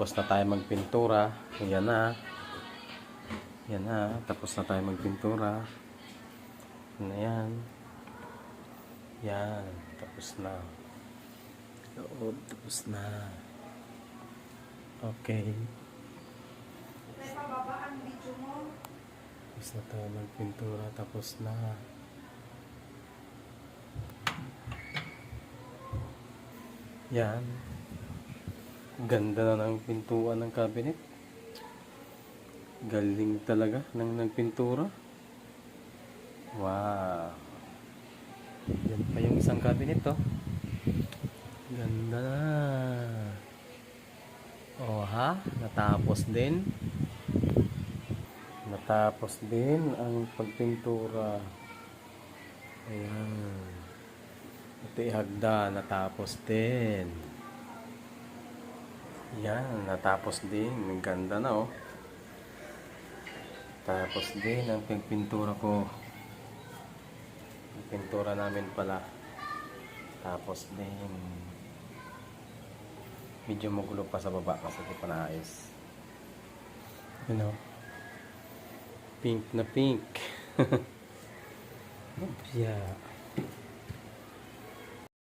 Tapos na tayo magpintura. Yan na. Yan na. Tapos na tayo magpintura. Yan na yan. Yan. Tapos na. Loob. Tapos na. Okay. Tapos na tayo magpintura. Tapos na. Yan. Ganda na ng pintuan ng cabinet. Galing talaga ng nagpintura. Wow. Yan pa yung isang cabinet to. Ganda na. Oh ha, natapos din. Natapos din ang pagpintura. Ayan. Ito ihagda, natapos din. Yan, natapos din. Ang ganda na oh. Tapos din ang pagpintura ko. Ang pintura namin pala. Tapos din. Medyo magulo pa sa baba kasi di pa naayos. You know. Pink na pink. yeah.